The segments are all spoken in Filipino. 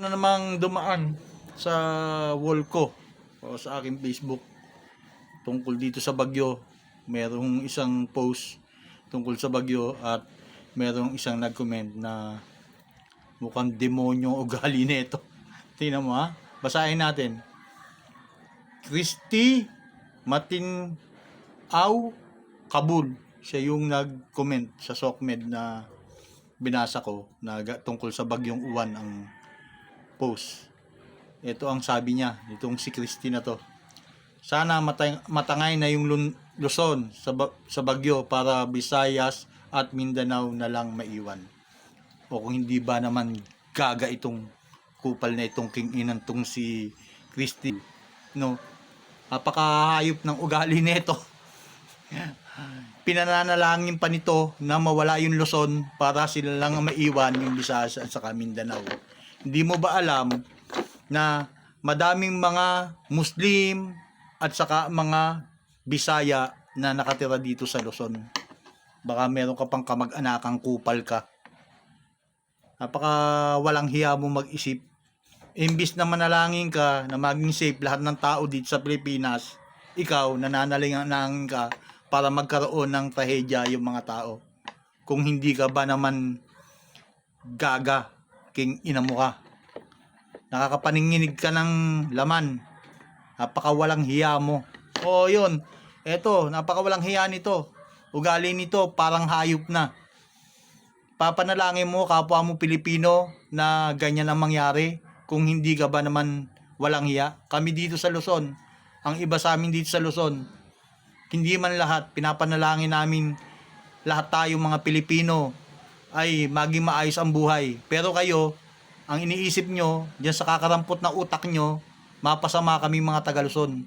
na namang dumaan sa wall ko o sa aking Facebook tungkol dito sa bagyo. Merong isang post tungkol sa bagyo at merong isang nag-comment na mukhang demonyo ugali nito. Tingnan mo ha. Basahin natin. Christy Matin Au Kabul. Siya yung nag-comment sa SOCMED na binasa ko na tungkol sa bagyong uwan ang post. Ito ang sabi niya, itong si Christy to. Sana matay, matangay na yung Luzon sa, ba- sa bagyo para Visayas at Mindanao na lang maiwan. O kung hindi ba naman gaga itong kupal na itong king inan si Christy. No, napakahayop ng ugali nito. Pinananalangin pa nito na mawala yung Luzon para sila lang ang maiwan yung Visayas at saka Mindanao. Hindi mo ba alam na madaming mga Muslim at saka mga Bisaya na nakatira dito sa Luzon? Baka meron ka pang kamag-anakang kupal ka. Napaka walang hiya mo mag-isip. Imbis na manalangin ka na maging safe lahat ng tao dito sa Pilipinas, ikaw nananalingan ka para magkaroon ng trahedya yung mga tao. Kung hindi ka ba naman gaga, king ina mo ka. Nakakapaninginig ka ng laman. Napakawalang hiya mo. Oo, yun. Eto, napakawalang hiya nito. Ugali nito, parang hayop na. Papanalangin mo kapwa mo Pilipino na ganyan ang mangyari kung hindi ka ba naman walang hiya. Kami dito sa Luzon, ang iba sa amin dito sa Luzon, hindi man lahat, pinapanalangin namin lahat tayo mga Pilipino ay maging maayos ang buhay. Pero kayo, ang iniisip nyo, dyan sa kakarampot na utak nyo, mapasama kami mga taga Luzon.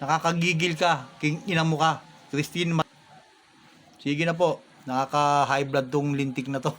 Nakakagigil ka, king ina mo ka, Christine. Sige na po, nakaka-high blood tong lintik na to.